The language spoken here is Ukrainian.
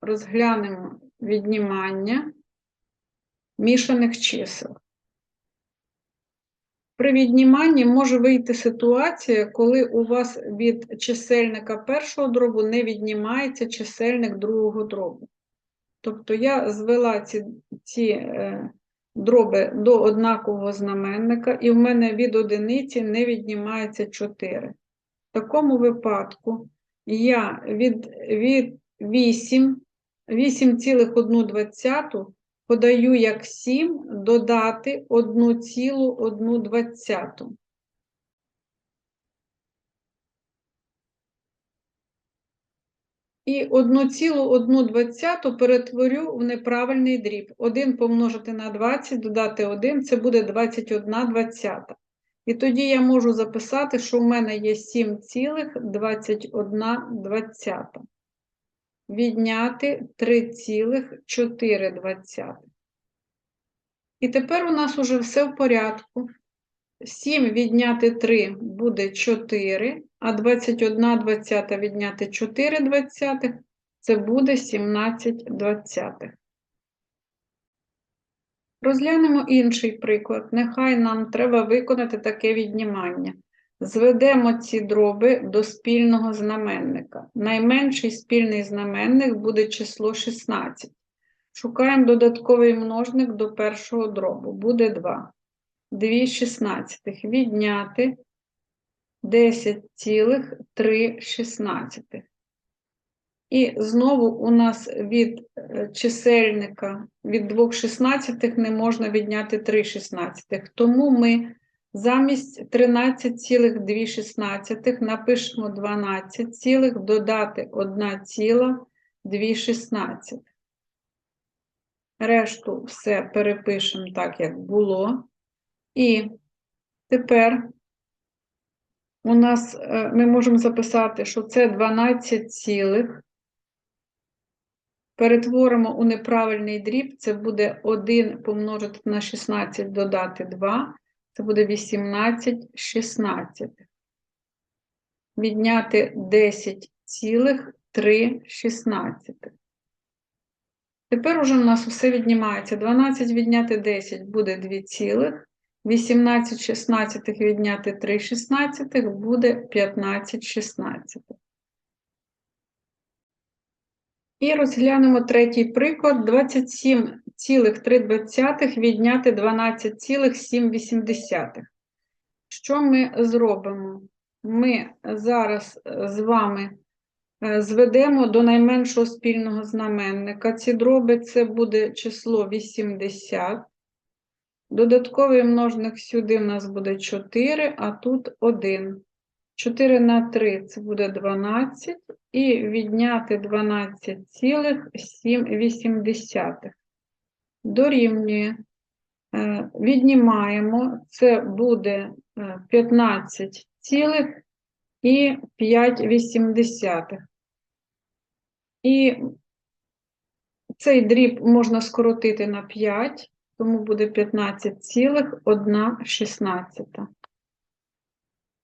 розглянемо віднімання мішаних чисел. При відніманні може вийти ситуація, коли у вас від чисельника першого дробу не віднімається чисельник другого дробу. Тобто я звела ці, ці е, дроби до однакового знаменника, і в мене від одиниці не віднімається 4. В такому випадку я від, від 8, 8,1 подаю як 7 додати 1,1. І 1,1 перетворю в неправильний дріб. 1 помножити на 20, додати 1, це буде 21 двадцята. І тоді я можу записати, що в мене є 7,21 двадцята. Відняти 3,4. І тепер у нас уже все в порядку. 7 відняти 3 буде 4, а 21 двадцята відняти 4 двадцятих – це буде 17 двадцятих. Розглянемо інший приклад. Нехай нам треба виконати таке віднімання. Зведемо ці дроби до спільного знаменника. Найменший спільний знаменник буде число 16. Шукаємо додатковий множник до першого дробу. Буде 2. 2 шістнадцятих відняти 10,3. І знову у нас від е, чисельника від 2 шістнадцятих не можна відняти 3 шістнадцятих. Тому ми замість 13,2 напишемо 12, цілих додати 1,2 шістнадцятих. Решту все перепишемо так, як було. І тепер у нас е, ми можемо записати, що це 12 цілих. Перетворимо у неправильний дріб, це буде 1 помножити на 16, додати 2, це буде 18 16. Відняти 10 цілих 3 16. Тепер уже у нас все віднімається. 12 відняти 10 буде 2 цілих. 18 шістнадцятих відняти 3 шістнадцятих буде 15 шістнадцятих. І розглянемо третій приклад. 27,3 відняти 12,7. Що ми зробимо? Ми зараз з вами е, зведемо до найменшого спільного знаменника. Ці дроби це буде число 80. Додатковий множник сюди в нас буде 4, а тут 1. 4 на 3 це буде 12, і відняти 12,7. Дорівнює. Е, віднімаємо, це буде 15 цілих і 5 І цей дріб можна скоротити на 5 тому буде 15,1.